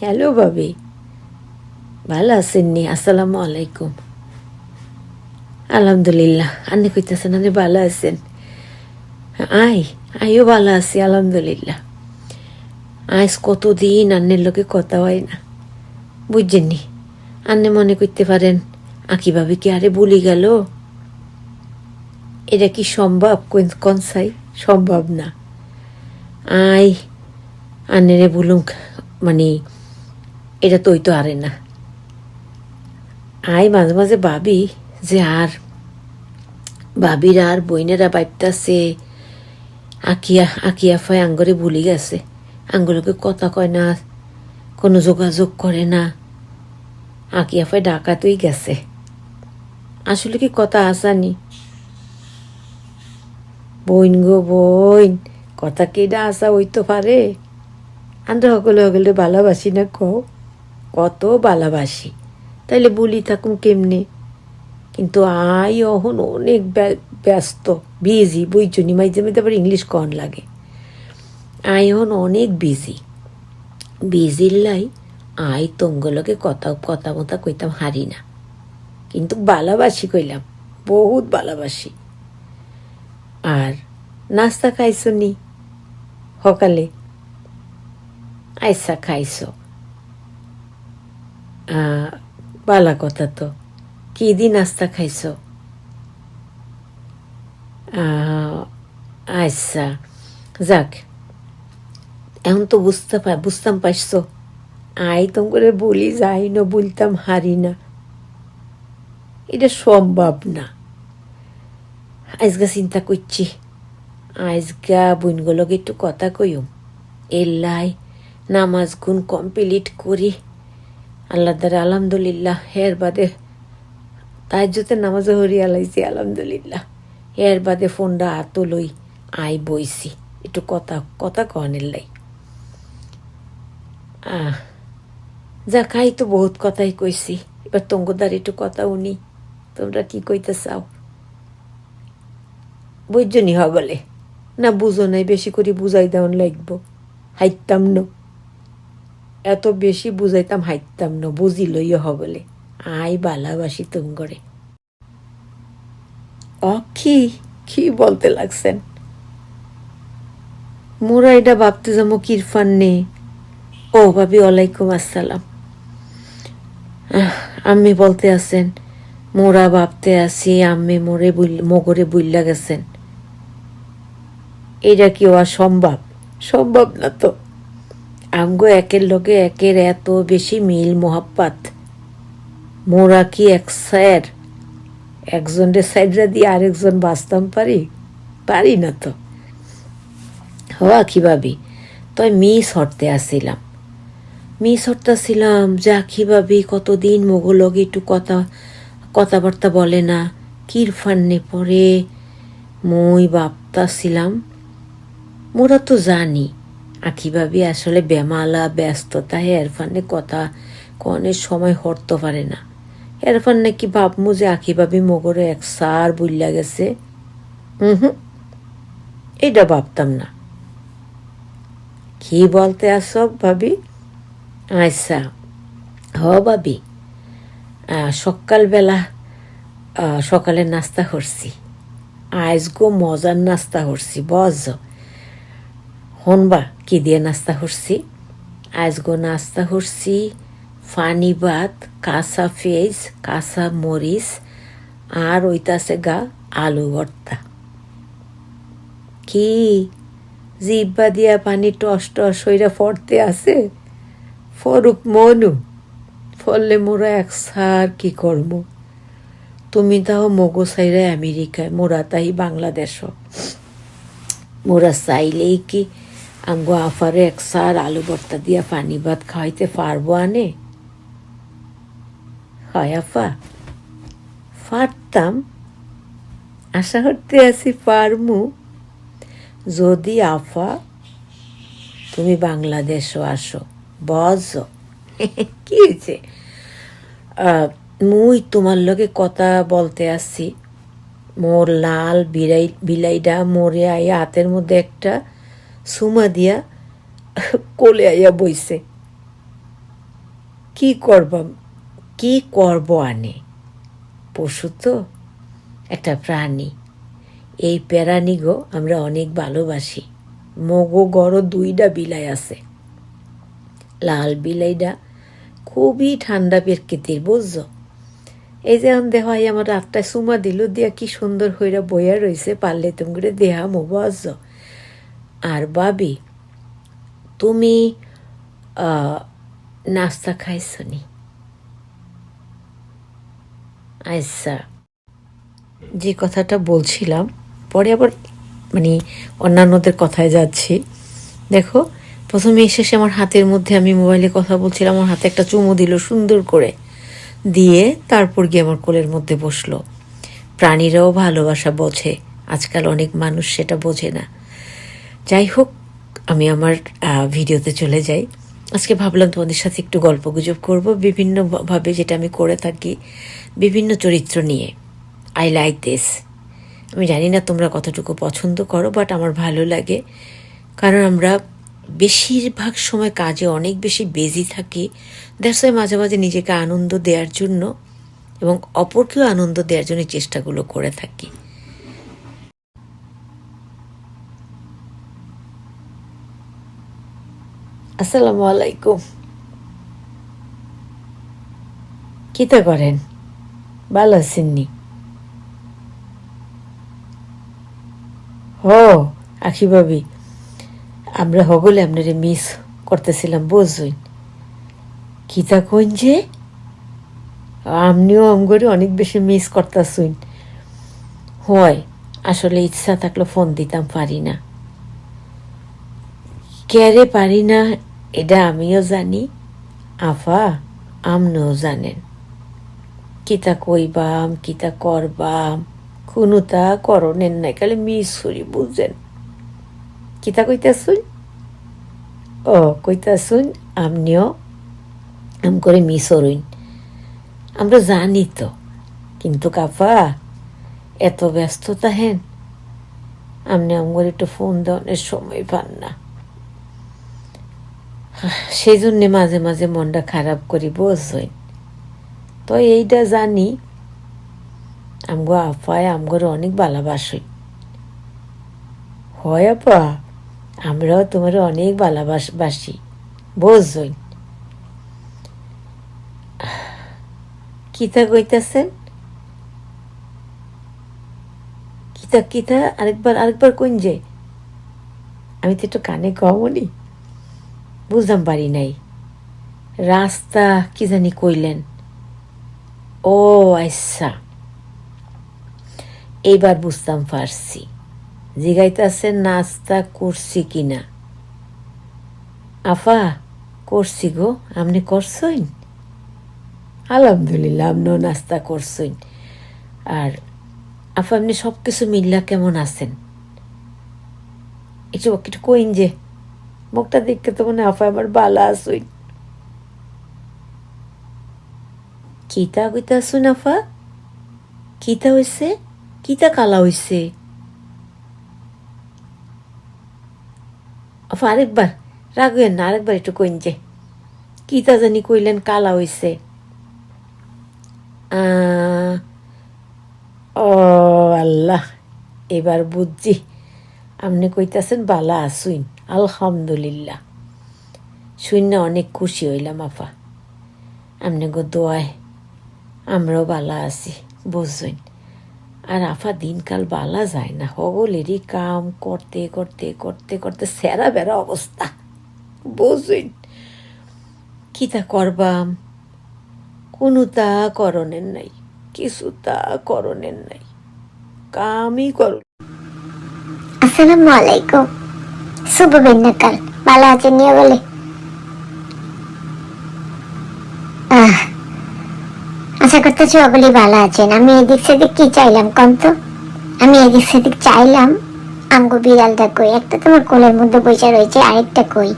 Hello বাবি ভালো আছেন নি? আসসালামু আলাইকুম। আলহামদুলিল্লাহ। আপনি কইতেছেন আপনি ভালো আছেন? আই আইও ভালো আছি, আলহামদুলিল্লাহ। আজ কতদিন আন্নের লোকে কথা হয় না। বুঝছেন নি? আন্নে মনে করতে পারেন, আঁকি ভাবি কি আরে বলি গেল? এটা কি সম্ভব? কোন কনসাই সম্ভব না। আই, আন্নেরে বলুন মানে এটা তো তো আরে না। আই মাঝে মাঝে ভাবি যে আর ভাবিরা আর বইনেরা বাইপতাছে আকিয়া আকিয়া ফাই আঙ্গরে ভুলি গেছে। আঙ্গুলোকে কথা কয় না, কোনো যোগাযোগ করে না। আকিয়া ফাই ডাকাতই গেছে। আসলে কি কথা আসানি? বইন গো বইন, কথা কেডা আসা ওই তো পারে। আমরা সকলে সকলে ভালোবাসি না কো? কত ভালোবাসি। তাইলে বলি থাকুম কেমনে? কিন্তু আই অহন অনেক ব্য- ব্যস্ত বিজি বুঝছনি? মাঝে মাঝে আবার ইংলিশ কন লাগে। আই হন অনেক বিজি বিজির লাই আই তঙ্গলকে কথা কথা মতা কইতাম হারি না। কিন্তু ভালোবাসি কইলাম, বহুত ভালোবাসি। আর নাস্তা খাইছো নি সকালে? আইসা খাইছো বালা কথা তো। কি দিন নাস্তা খাইছো? আচ্ছা যাক। এখন তো বুঝতে বুঝতাম পারছ আই তো করে বলি যাই না, বলতাম হারি না। এটা সম্ভব না। আজকে চিন্তা করছি। আজকা বোনগুলোকে একটু কথা কইম এল্লাই নামাজ গুণ কমপ্লিট করি। আল্লাহ দ্বারা আলহামদুলিল্লাহ হের বাদে যদি নামাজে হরিয়া লাইছি, আলহামদুলিল্লাহ। এর বাদে ফোনটা হাত লই আই বইছি। একটু কথা কথা কনের লাই। আহ যা খাই তো বহুত কথাই কইছি। এবার তঙ্গদার একটু কথা উনি তোমরা কি কইতে চাও? বুঝছনি হগলে না বুঝো নাই, বেশি করে বুঝাই দেওয়ান লাগবো। হাইতাম ন। এত বেশি বুঝাইতাম, হাইতাম না বুঝি লইও হগলে আই বালাবাসি তুঙ্গরে অ, কি কি বলতে লাগছেন? মোরা এটা ভাবতে যাব কিরফান নে। ও ভাবি, ওয়ালাইকুম আসসালাম। আম্মি বলতে আছেন, মোরা ভাবতে আছি, আম্মি মোরে মগরে বুল্লা গেছেন। এটা কি আর সম্ভব? সম্ভব না তো। আমগো একের লগে একের এত বেশি মিল মোহাব্বাত। মোরা কি এক স্যার? একজনের সাইডরা দিয়ে আরেকজন বাঁচতাম পারি? পারি না তো। হওয়া কি ভাবি? তই মিস হরতে আসছিলাম মিস হরতাছিলাম যা কি ভাবি, কতদিন মোগলগে একটু কথা, কথাবার্তা বলে না, কিরফান্নে পরে মই ভাবতাছিলাম মোরা তো জানি আখি ভাবি আসলে বেমালা ব্যস্ততা এরফানে কথা কনের সময় হরতে পারে না। এরফান নাকি ভাবমু যে আখি ভাবি মগরে এক সার বুল্লা গেছে। হুম এটা ভাবতাম না। কি বলতে আসব ভাবি? আচ্ছা হ ভাবি। সকালবেলা আহ, সকালে নাস্তা করছি। আজ গো মজার নাস্তা করছি বজ হনবা, কি দিয়ে নাস্তা করছি? আজ গো নাস্তা করছি ফানি ভাত, কাঁচা পেঁয়াজ, কাঁচা মরিচ, আর ওইতাছে গা আলু ভর্তা। কি? জিব্বা দিয়া পানি টস টস হইরা ফরতে আছে? ফরুক মনু ফললে মোরা এক সার কি করব? তুমি তাও মগো সাইরা আমেরিকায়, মোরা তাই বাংলাদেশ মোরা চাইলেই কি আমগো আফারে এক সার আলু ভর্তা দিয়া পানি ভাত খাওয়াইতে পারব আনে? হয় আফা। পারতাম। আশা করতে আছি পারমু। যদি আফা, তুমি বাংলাদেশও আসো বজ কি হয়েছে? মুই তোমার লগে কথা বলতে আসছি মোর লাল বিলাই বিলাইডা মোরে আইয়া হাতের মধ্যে একটা সুমা দিয়া কোলে আইয়া বইছে, কি করব কি করব আনে? পশু তো, একটা প্রাণী। এই প্রাণীগো আমরা অনেক ভালোবাসি। মগো গড় দুইটা বিলাই আছে। লাল বিলাইটা খুবই ঠান্ডা প্রকৃতির, বুঝছ? এই যে দেহ আমার রাতটা সুমা দিল, দিয়া কি সুন্দর হইরা বইয়া রইছে, পারলে তুমি করে দেহা মো বুঝছ? আর বাবি তুমি নাস্তা খাইছো নি আচ্ছা যে কথাটা বলছিলাম, পরে আবার মানে অন্যান্যদের কথায় যাচ্ছি। দেখো, প্রথমে এসে সে আমার হাতের মধ্যে আমি মোবাইলে কথা বলছিলাম, আমার হাতে একটা চুমু দিল সুন্দর করে। দিয়ে তারপর গিয়ে আমার কোলের মধ্যে বসল। প্রাণীরাও ভালোবাসা বোঝে, আজকাল অনেক মানুষ সেটা বোঝে না। যাই হোক আমি আমার ভিডিওতে চলে যাই। আজকে ভাবলাম তোমাদের সাথে একটু গল্প গুজব করব বিভিন্নভাবে যেটা আমি করে থাকি, বিভিন্ন চরিত্র নিয়ে। আই লাইক দিস আমি জানি না তোমরা কতটুকু পছন্দ করো বাট আমার ভালো লাগে। কারণ আমরা বেশিরভাগ সময় কাজে অনেক বেশি বেজি থাকি। দ্যাটস ওয়াই মাঝে মাঝে নিজেকে আনন্দ দেওয়ার জন্য এবং অপরকেও আনন্দ দেওয়ার জন্য চেষ্টাগুলো করে থাকি। আসসালামু আলাইকুম। কিতা করেন? ভালো আছেননি? ও আখি ভাবি, আমরা হগলে আপনারে মিস করতেছিলাম বুঝুন কিতা কইন যে? আমনিও আমগরে অনেক বেশি মিস করতেছুন হয়, আসলে ইচ্ছা থাকলে ফোন দিতাম, পারি না। ক্যারে পারি না এটা আমিও জানি, আফা আমনও জানেন। কিতা কইবাম, কিতা করবাম কোনো তা করণেন নাই কালে মিস করি বুঝছেন কিতা কইতাছুন? ও, কইতাছুন, আমনিও আম করে মিস হরইন আমরা জানি তো, কিন্তু কাফা, এত ব্যস্ততা হেন। আপনি আমার একটু ফোন দেওয়ার সময় পান না। সেই জন্যে মাঝে মাঝে মনটা খারাপ করি, বুঝছেন? তো এইটা জানি, আমগো আপায় আমগোর অনেক ভালোবাসই হয় আপা, আমরাও তোমার অনেক ভালোবাসি বুঝছই কিতা কইতাছেন? কিতা কিতা? আরেকবার আরেকবার কোন যে। আমি তো একটু কানে কমনি বুঝতাম পারি নাই। রাস্তা কি জানি কইলেন। ও আচ্ছা। এইবার বুঝতাম পারছি। জিগাইতাছেন নাস্তা করছি কিনা। আফা, করছি গো, আপনি করছইন আলহামদুলিল্লাহ, আপনিও নাস্তা করছইন আর আফা, আপনি সব কিছু মিল্লা কেমন আছেন? একটু একটু কইন যে মুখটা দেখতে তো মনে আফা, আমার বালা আসুন কিতা কইতা আসুন আফা কিতা হইছে? কিতা কালা হইছে? আফা, আরেকবার রাখবেন না, আরেকবার একটু কইন যে। কিতা জানি কইলেন কালা হইছে। ও আল্লাহ, এবার বুঝছি। আপনি কইতাছেন, বালা আসুইন আলহামদুলিল্লাহ। শূন্য অনেক খুশি হইলাম আফা আপনি গো দোয়ায় আমরাও বালা আছি, বুঝছেন? আর আফা দিনকাল বালা যায় না, হগলেরই কাম করতে করতে করতে করতে সেরা বেড়া অবস্থা, বুঝছেন? কিতা করবাম? কোনো তা করণের নাই, কিছু তা করণের নাই। কামই কর শুভ ভালো নিয়ে বলে? আশা করতেছি ওগুলি ভালো আছেন। আমি এদিক সেদিক কি চাইলাম কম তো? আমি এদিক সেদিক চাইলাম আমগো বিড়ালটা কই? একটা তোমার কোলের মধ্যে বসে রয়েছে, আরেকটা কই?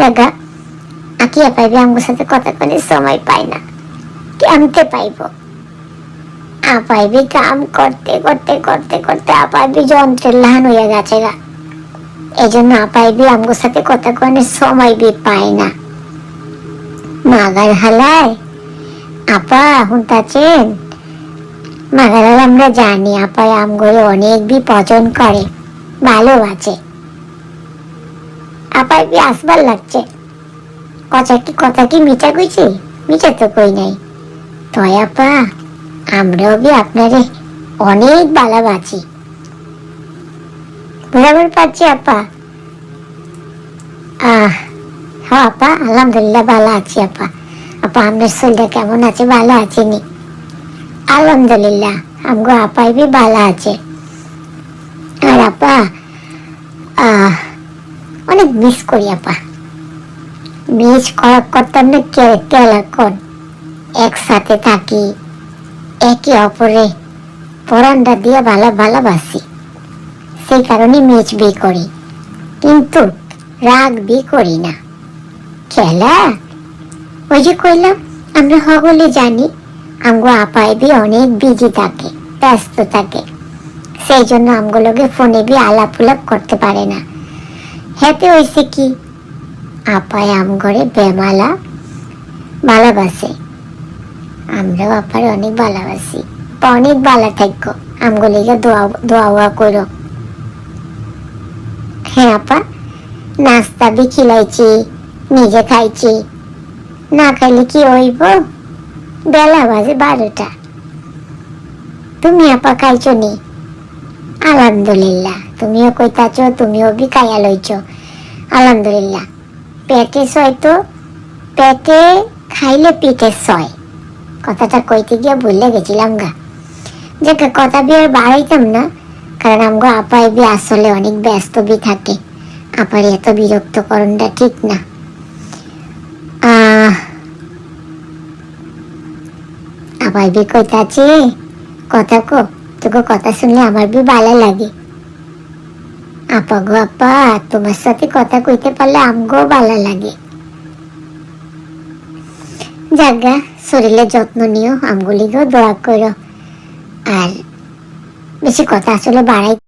জায়গা আকিয়া পাইবে আমগোর সাথে কথা কনে সময় পাই না। কেমতে পাইবো? আপাইবি কাম করতে করতে করতে করতে আপাইবি যন্ত্রের লাহান হইয়া গেছে গা। এই জন্য আপাইবি আমগোর সাথে কথা কনে সময় বি পায় না। মাগার হালায় আপা হুনতাছেন মাগার হাল আমরা জানি আপা আমগুলো অনেক বি পচন করে, ভালো আছে। আপাই বি আসবার লাগছে। কথা কি কথা কি মিঠা কইছি? মিঠা তো কই নাই। তয় আপা আমরাও বি আপনারে অনেক বরাবর পাচ্ছি আপা? আহ হ্যাঁ আপা, আলহামদুলিল্লাহ ভালো আছি, আপা। আপা, আপনার শরীরটা কেমন আছে? ভালো আছে নি? আলহামদুলিল্লাহ, আমগো আপাই বি ভালো আছে। আর আপা অনেক মিস করি, আপা। মিস করা করতাম না কে কেলাক্ষণ একসাথে থাকি। একে অপরে পরান্ডা দিয়ে ভালো ভালোবাসি। সেই কারণে মিচ বি করি। কিন্তু রাগ বি করি না। খেলা? ওই যে কইলাম, আমরা সকলে জানি, আমগো আপায় বি অনেক বিজি থাকে, ব্যস্ত থাকে। সেই জন্য আমগুলোকে ফোনে বি আলাপ উলাপ করতে পারে না। হেতে হয়েছে কি? আপায় আমগরে বেমালা ভালোবাসে। আমরাও আপার অনেক ভালোবাসি। অনেক ভালো থাকো। আমগুলিকে দোয়া দোয়া করো। হ্যাঁ আপা। নাস্তা বি খিলাইছি, নিজে খাইছি। না খাইলে কি হইব? বেলা বাজে বারোটা। তুমি আপা খাইছো নি? আলহামদুলিল্লাহ। তুমিও কইতাছো, তুমিও বি খাইয়া লইছ। আলহামদুলিল্লাহ। পেটে সয় তো? পেটে খাইলে পিঠে সয় কথাটা কইতে গিয়ে ভুলে গেছিলাম গা। যে কথা বি আর বাড়াইতাম না, কারণ আমগো আপাই বি আসলে অনেক ব্যস্ত বি থাকে। আপার এত বিরক্ত করণটা ঠিক না। আপাই বি কইতাছে কথা কো, তোকে কথা শুনলে আমার বি ভালো লাগে। আপা গো আপা, তোমার সাথে কথা কইতে পারলে আমগো ভালো লাগে। জাগা শরীরের যত্ন নিও আমগুলিকেও দোয়া করো। আর বেশি কথা আসলে বাড়াই